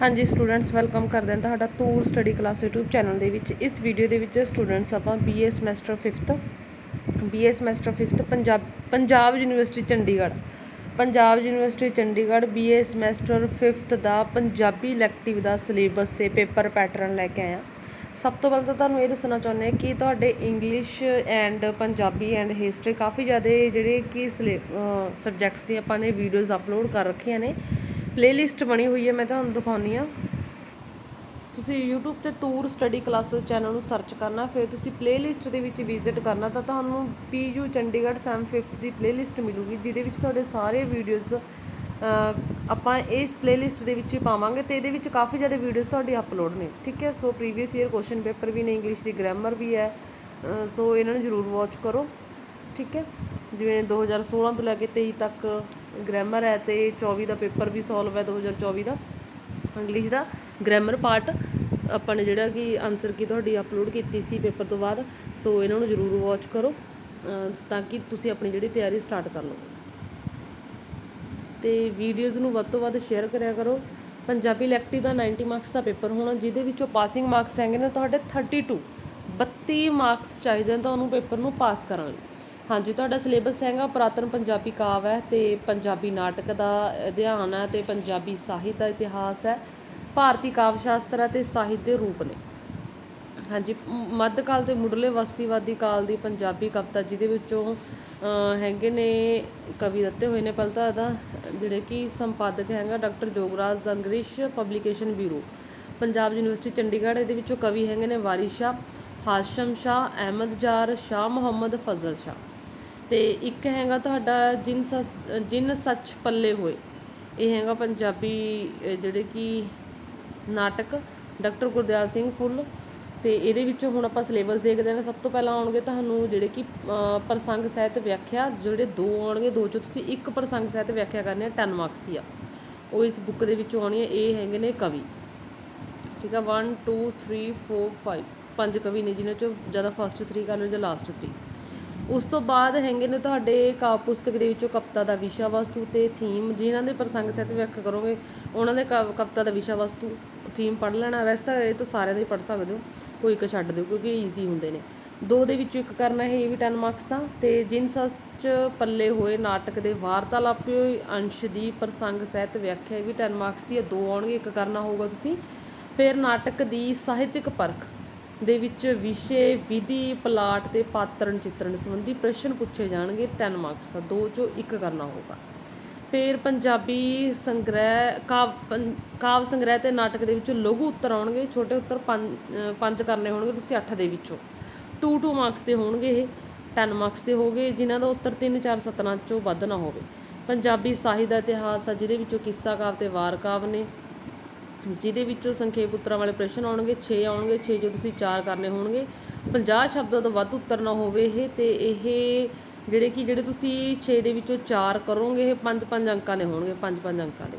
ਹਾਂਜੀ students, welcome ਕਰਦੇ ਹਾਂ ਤੁਹਾਡਾ Toor study class YouTube channel ਦੇ ਵਿੱਚ। ਇਸ ਵੀਡੀਓ ਦੇ ਵਿੱਚ ਸਟੂਡੈਂਟਸ ਆਪਾਂ BA semester 5th BA semester 5th Punjab Punjab university Chandigarh. Punjab university Chandigarh BA semester 5th ਦਾ ਪੰਜਾਬੀ ਇਲੈਕਟਿਵ ਦਾ ਸਿਲੇਬਸ ਤੇ ਪੇਪਰ ਪੈਟਰਨ ਲੈ ਕੇ ਆਇਆ ਸਭ ਤੋਂ ਪਹਿਲਾਂ ਤਾਂ ਤੁਹਾਨੂੰ ਇਹ ਦੱਸਣਾ ਚਾਹੁੰਦੇ ਹਾਂ ਕਿ ਤੁਹਾਡੇ English and Punjabi and history ਕਾਫੀ ਜ਼ਿਆਦਾ ਜਿਹੜੇ ਕਿ ਸਬਜੈਕਟਸ ਦੀ ਆਪਾਂ ਨੇ ਵੀਡੀਓਜ਼ ਅਪਲੋਡ ਕਰ ਰੱਖੀਆਂ ਨੇ। ਪਲੇਲਿਸਟ ਬਣੀ ਹੋਈ ਹੈ, ਮੈਂ ਤੁਹਾਨੂੰ ਦਿਖਾਉਣੀ ਆ ਤੁਸੀਂ YouTube ਤੇ ਤੂਰ ਸਟੱਡੀ ਕਲਾਸਿਸ ਚੈਨਲ ਨੂੰ ਸਰਚ ਕਰਨਾ, ਫਿਰ ਤੁਸੀਂ ਪਲੇਲਿਸਟ ਦੇ ਵਿੱਚ ਵਿਜ਼ਿਟ ਕਰਨਾ, ਤਾਂ ਤੁਹਾਨੂੰ PU ਚੰਡੀਗੜ੍ਹ ਸੈਮ 5th ਦੀ ਪਲੇਲਿਸਟ ਮਿਲੂਗੀ, ਜਿਹਦੇ ਵਿੱਚ ਤੁਹਾਡੇ ਸਾਰੇ ਵੀਡੀਓਜ਼ ਆਪਾਂ ਇਸ ਪਲੇਲਿਸਟ ਦੇ ਵਿੱਚ ਪਾਵਾਂਗੇ ਤੇ ਇਹਦੇ ਵਿੱਚ ਕਾਫੀ ਜ਼ਿਆਦਾ ਵੀਡੀਓਜ਼ ਤੁਹਾਡੇ ਅਪਲੋਡ ਨੇ, ਠੀਕ ਹੈ? So previous year question paper ਵੀ ਨੇ ਇੰਗਲਿਸ਼ ਦੀ ਗ੍ਰਾਮਰ ਵੀ ਹੈ ਸੋ ਇਹਨਾਂ ਨੂੰ ਜ਼ਰੂਰ ਵਾਚ ਕਰੋ, ਠੀਕ ਹੈ? ਜਿਵੇਂ 2016 ਤੋਂ ਲੈ ਕੇ 23 ਤੱਕ ਗ੍ਰਾਮਰ ਹੈ ਤੇ 24 ਦਾ ਪੇਪਰ ਵੀ ਸੋਲਵ ਹੈ 2024 ਦਾ ਇੰਗਲਿਸ਼ ਦਾ। ਗ੍ਰਾਮਰ ਪਾਰਟ ਆਪਾਂ ਨੇ ਜਿਹੜਾ ਕਿ ਆਨਸਰ ਕੀ ਤੁਹਾਡੀ ਅਪਲੋਡ ਕੀਤੀ ਸੀ ਪੇਪਰ ਤੋਂ ਬਾਅਦ, ਸੋ ਇਹਨਾਂ ਨੂੰ ਜ਼ਰੂਰ ਵਾਚ ਕਰੋ ਤਾਂ ਕਿ ਤੁਸੀਂ ਆਪਣੀ ਜਿਹੜੀ ਤਿਆਰੀ ਸਟਾਰਟ ਕਰ ਲਓ। ਤੇ ਵੀਡੀਓਜ਼ ਨੂੰ ਵੱਧ ਤੋਂ ਵੱਧ ਸ਼ੇਅਰ ਕਰਿਆ ਕਰੋ। ਪੰਜਾਬੀ ਇਲੈਕਟਿਵ ਦਾ 90 ਮਾਰਕਸ ਦਾ ਪੇਪਰ ਹੋਣਾ, ਜਿਹਦੇ ਵਿੱਚੋਂ ਪਾਸਿੰਗ ਮਾਰਕਸ ਹੈਗੇ ਨੇ ਤੁਹਾਡੇ 32 32 ਮਾਰਕਸ ਚਾਹੀਦੇ ਨੇ ਤੁਹਾਨੂੰ ਪੇਪਰ ਨੂੰ ਪਾਸ ਕਰਨ ਲਈ ਹਾਂਜੀ, ਤੁਹਾਡਾ ਸਿਲੇਬਸ ਹੈਗਾ ਪੁਰਾਤਨ ਪੰਜਾਬੀ ਕਾਵ ਹੈ ਅਤੇ ਪੰਜਾਬੀ ਨਾਟਕ ਦਾ ਅਧਿਐਨ ਹੈ ਅਤੇ ਪੰਜਾਬੀ ਸਾਹਿਤ ਦਾ ਇਤਿਹਾਸ ਹੈ। ਭਾਰਤੀ ਕਾਵਿ ਸ਼ਾਸਤਰ ਅਤੇ ਸਾਹਿਤ ਦੇ ਰੂਪ ਨੇ। ਹਾਂਜੀ ਮ- ਮੱਧਕਾਲ ਤੇ ਮੁੱਢਲੇ ਵਸਤੀਵਾਦੀ ਕਾਲ ਦੀ ਪੰਜਾਬੀ ਕਵਿਤਾ, ਜਿਹਦੇ ਵਿੱਚੋਂ ਹੈਗੇ ਨੇ ਕਵੀ ਦਿੱਤੇ ਹੋਏ ਨੇ ਪਹਿਲਾਂ ਤਾਂ ਇਹਦਾ, ਜਿਹੜੇ ਕਿ ਸੰਪਾਦਕ ਹੈਗਾ doctor Jograj Angresh publication bureau. Punjab university Chandigarh, ਇਹਦੇ ਵਿੱਚੋਂ ਕਵੀ ਹੈਗੇ ਨੇ ਵਾਰਿਸ ਸ਼ਾਹ ਹਾਸ਼ਮ ਸ਼ਾਹ, ਅਹਿਮਦ ਜਾਰ, ਸ਼ਾਹ ਮੁਹੰਮਦ ਫਜ਼ਲ ਸ਼ਾਹ। ਅਤੇ ਇੱਕ ਹੈਗਾ ਤੁਹਾਡਾ ਜਿਨ ਸਸ, ਜਿਨ ਸੱਚ ਪੱਲੇ ਹੋਏ। ਇਹ ਹੈਗਾ ਪੰਜਾਬੀ ਜਿਹੜੇ ਕਿ ਨਾਟਕ, ਡਾਕਟਰ ਗੁਰਦਿਆਲ ਸਿੰਘ ਫੁੱਲ। ਅਤੇ ਇਹਦੇ ਵਿੱਚੋਂ ਹੁਣ ਆਪਾਂ ਸਿਲੇਬਸ ਦੇਖਦੇ ਹਾਂ, ਸਭ ਤੋਂ ਪਹਿਲਾਂ ਆਉਣਗੇ ਤੁਹਾਨੂੰ ਜਿਹੜੇ ਕਿ ਪ੍ਰਸੰਗ ਸਾਹਿਤ ਵਿਆਖਿਆ, ਜਿਹੜੇ ਦੋ ਆਉਣਗੇ, ਦੋ ਚੋਂ ਤੁਸੀਂ ਇੱਕ ਪ੍ਰਸੰਗ ਸਾਹਿਤ ਵਿਆਖਿਆ ਕਰਨੀ ਹੈ 10 ਮਾਰਕਸ ਦੀ ਆ। ਉਹ ਇਸ ਬੁੱਕ ਦੇ ਵਿੱਚੋਂ ਆਉਣੀ ਹੈ ਇਹ ਹੈਗੇ ਨੇ ਕਵੀ। ਠੀਕ ਆ 1 2 3 4 5 ਪੰਜ ਕਵੀ ਨੇ ਜਿਨ੍ਹਾਂ ਚੋਂ ਜ਼ਿਆਦਾ ਫਸਟ 3 ਕਰ ਲਓ ਜਾਂ ਲਾਸਟ 3 ਉਸ ਤੋਂ ਬਾਅਦ ਹੈਗੇ ਨੇ ਤੁਹਾਡੇ ਕਾਵਿ ਪੁਸਤਕ ਦੇ ਵਿੱਚੋਂ ਕਵਿਤਾ ਦਾ ਵਿਸ਼ਾ ਵਸਤੂ ਤੇ ਥੀਮ ਜਿਨ੍ਹਾਂ ਦੇ ਪ੍ਰਸੰਗ ਸਹਿਤ ਵਿਆਖਿਆ ਕਰੋਗੇ, ਉਹਨਾਂ ਦੇ ਕਵ- ਕਵਿਤਾ ਦਾ ਵਿਸ਼ਾ ਵਸਤੂ ਥੀਮ ਪੜ੍ਹ ਲੈਣਾ। ਵੈਸੇ ਤਾਂ ਇਹ ਤਾਂ ਸਾਰਿਆਂ ਦੇ ਪੜ੍ਹ ਸਕਦੇ ਹੋ, ਕੋਈ ਇੱਕ ਛੱਡ ਦਿਓ, ਕਿਉਂਕਿ ਈਜ਼ੀ ਹੁੰਦੇ ਨੇ। ਦੋ ਦੇ ਵਿੱਚੋਂ ਇੱਕ ਕਰਨਾ ਹੈ, ਇਹ ਵੀ 10 ਮਾਰਕਸ ਦਾ। ਤੇ ਜਿਨ ਸੱਚ ਪੱਲੇ ਹੋਏ ਨਾਟਕ ਦੇ ਵਾਰਤਾਲਾਪੀ ਅੰਸ਼ ਦੀ ਪ੍ਰਸੰਗ ਸਹਿਤ ਵਿਆਖਿਆ, ਇਹ ਵੀ 10 ਮਾਰਕਸ ਦੀ ਹੈ। ਦੋ ਆਉਣਗੇ, ਇੱਕ ਕਰਨਾ ਹੋਊਗਾ ਤੁਸੀਂ। ਫਿਰ ਨਾਟਕ ਦੀ ਸਾਹਿਤਿਕ ਪਰਖ। ਦੇ ਵਿੱਚ ਵਿਸ਼ੇ, ਵਿਧੀ, ਪਲਾਟ ਤੇ ਪਾਤਰਨ ਚਿੱਤਰਣ ਸੰਬੰਧੀ ਪ੍ਰਸ਼ਨ ਪੁੱਛੇ ਜਾਣਗੇ 10 ਮਾਰਕਸ ਦਾ ਦੋ ਚੋਂ ਇੱਕ ਕਰਨਾ ਹੋਊਗਾ। ਫਿਰ ਪੰਜਾਬੀ ਸੰਗ੍ਰਹਿ, ਕਾਵ, ਪੰ- ਕਾਵ ਸੰਗ੍ਰਹਿ ਤੇ ਨਾਟਕ ਦੇ ਵਿੱਚੋਂ ਲਘੂ ਉੱਤਰ ਆਉਣਗੇ, ਛੋਟੇ ਉੱਤਰ ਪੰਜ ਕਰਨੇ ਹੋਣਗੇ, ਤੁਸੀਂ 8 ਦੇ ਵਿੱਚੋਂ। 2 2 ਮਾਰਕਸ ਦੇ ਹੋਣਗੇ ਇਹ 10 ਮਾਰਕਸ ਦੇ ਹੋਗੇ ਜਿਨ੍ਹਾਂ ਦਾ ਉੱਤਰ 3 4 ਸਤਰਾਂ ਚੋਂ ਵੱਧ ਨਾ ਹੋਵੇ। ਪੰਜਾਬੀ ਸਾਹਿਤ ਦਾ ਇਤਿਹਾਸ ਆ, ਜਿਹਦੇ ਵਿੱਚੋਂ ਕਿੱਸਾ ਕਾਵ ਤੇ ਵਾਰ ਕਾਵ ਨੇ ਜਿਹਦੇ ਵਿੱਚੋਂ ਸੰਖੇਪ ਉੱਤਰਾਂ ਵਾਲੇ ਪ੍ਰਸ਼ਨ ਆਉਣਗੇ 6 ਆਉਣਗੇ 6 ਜੋ ਤੁਸੀਂ 4 ਕਰਨੇ ਹੋਣਗੇ। 50 ਸ਼ਬਦਾਂ ਤੋਂ ਵੱਧ ਉੱਤਰ ਨਾ ਹੋਵੇ ਇਹ, ਤੇ ਇਹ ਜਿਹੜੇ ਕਿ ਜਿਹੜੇ ਤੁਸੀਂ 6 ਦੇ ਵਿੱਚੋਂ 4 ਕਰੋਗੇ, ਇਹ 5-5 ਅੰਕਾਂ ਦੇ ਹੋਣਗੇ 5-5 ਅੰਕਾਂ ਦੇ।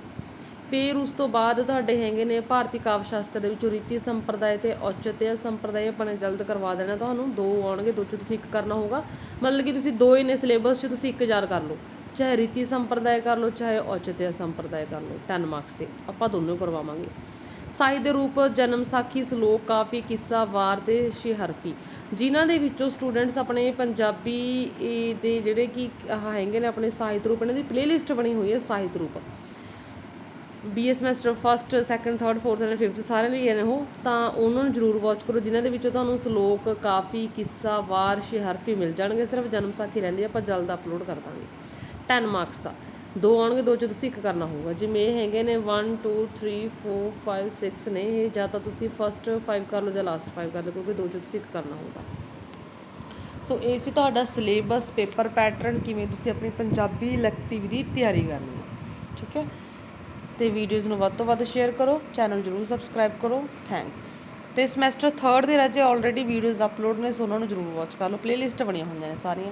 ਫਿਰ ਉਸ ਤੋਂ ਬਾਅਦ ਤੁਹਾਡੇ ਹੈਗੇ ਨੇ ਭਾਰਤੀ ਕਾਵਿ ਸ਼ਾਸਤਰ ਦੇ ਵਿੱਚੋਂ ਰੀਤੀ ਸੰਪਰਦਾਇ ਤੇ ਔਚਿਤਯ ਸੰਪਰਦਾਇ, ਆਪਾਂ ਨੇ ਜਲਦ ਕਰਵਾ ਦੇਣਾ ਤੁਹਾਨੂੰ। ਦੋ ਆਉਣਗੇ, ਦੋ ਚ ਤੁਸੀਂ ਇੱਕ ਕਰਨਾ ਹੋਊਗਾ। ਮਤਲਬ ਕਿ ਤੁਸੀਂ ਦੋ ਹੀ ਨੇ, ਸਿਲੇਬਸ 'ਚ ਤੁਸੀਂ ਇੱਕ ਯਾਦ ਕਰ ਲਓ। ਚਾਹੇ ਰੀਤੀ ਸੰਪਰਦਾਇ ਕਰ ਲਓ, ਚਾਹੇ ਔਚਿਤਯ ਸੰਪਰਦਾਇ ਕਰ ਲਓ 10 ਮਾਰਕਸ ਤੇ ਆਪਾਂ ਦੋਨੋਂ ਕਰਵਾਵਾਂਗੇ। ਸਾਹਿਤ ਦੇ ਰੂਪ, ਜਨਮ ਸਾਖੀ, ਸ਼ਲੋਕ, ਕਾਫੀ, ਕਿੱਸਾ, ਵਾਰ ਤੇ ਸ਼ਿਹਰਫੀ। ਜਿਨ੍ਹਾਂ ਦੇ ਵਿੱਚੋਂ ਸਟੂਡੈਂਟਸ ਆਪਣੇ ਪੰਜਾਬੀ ਦੇ ਜਿਹੜੇ ਕਿ ਆਹ ਹੈਗੇ ਨੇ ਆਪਣੇ ਸਾਹਿਤ ਰੂਪ, ਇਹਨਾਂ ਦੀ ਪਲੇਲਿਸਟ ਬਣੀ ਹੋਈ ਹੈ ਸਾਹਿਤ ਰੂਪ। BA semester first second third fourth and fifth ਸਾਰਿਆਂ ਲਈ ਨੇ ਉਹ ਤਾਂ ਉਹਨਾਂ ਨੂੰ ਜ਼ਰੂਰ ਵਾਚ ਕਰੋ। ਜਿਨ੍ਹਾਂ ਦੇ ਵਿੱਚੋਂ ਤੁਹਾਨੂੰ ਸ਼ਲੋਕ, ਕਾਫੀ, ਕਿੱਸਾ, ਵਾਰ, ਸ਼ਿਹਰਫੀ ਮਿਲ ਜਾਣਗੇ। ਸਿਰਫ ਜਨਮ ਸਾਖੀ ਰਹਿੰਦੀ ਆਪਾਂ ਜਲਦ ਅਪਲੋਡ ਕਰ ਦਾਂਗੇ। 10 ਮਾਰਕਸ ਦਾ। ਦੋ ਆਉਣਗੇ, ਦੋ 'ਚੋਂ ਤੁਸੀਂ ਇੱਕ ਕਰਨਾ ਹੋਊਗਾ। ਜਿਵੇਂ ਇਹ ਹੈਗੇ ਨੇ 1 2 3 4 5 6 ਨੇ ਇਹ, ਜਾਂ ਤਾਂ ਤੁਸੀਂ ਫਸਟ 5 ਕਰ ਲਓ ਜਾਂ ਲਾਸਟ 5 ਕਰ ਲਓ, ਕਿਉਂਕਿ ਦੋ 'ਚੋਂ ਤੁਸੀਂ ਇੱਕ ਕਰਨਾ ਹੋਊਗਾ। ਸੋ ਇਹ ਸੀ ਤੁਹਾਡਾ ਸਿਲੇਬਸ ਪੇਪਰ ਪੈਟਰਨ ਕਿਵੇਂ ਤੁਸੀਂ ਆਪਣੀ ਪੰਜਾਬੀ ਇਲੈਕਟਿਵ ਦੀ ਤਿਆਰੀ ਕਰਨੀ ਹੈ ਠੀਕ ਹੈ? ਤੇ ਵੀਡੀਓਜ਼ ਨੂੰ ਵੱਧ ਤੋਂ ਵੱਧ ਸ਼ੇਅਰ ਕਰੋ ਚੈਨਲ ਜਰੂਰ ਸਬਸਕ੍ਰਾਈਬ ਕਰੋ। ਥੈਂਕਸ ਤੇ ਸਮੈਸਟਰ 3rd ਦੇ ਰਾਜੇ ਆਲਰੇਡੀ ਵੀਡੀਓਜ਼ ਅਪਲੋਡ ਨੇ ਸੋ ਉਹਨਾਂ ਨੂੰ ਜਰੂਰ ਵਾਚ ਕਰ ਲਓ। ਪਲੇਲਿਸਟ ਬਣੀਆਂ ਹੋਈਆਂ ਨੇ ਸਾਰੀਆਂ।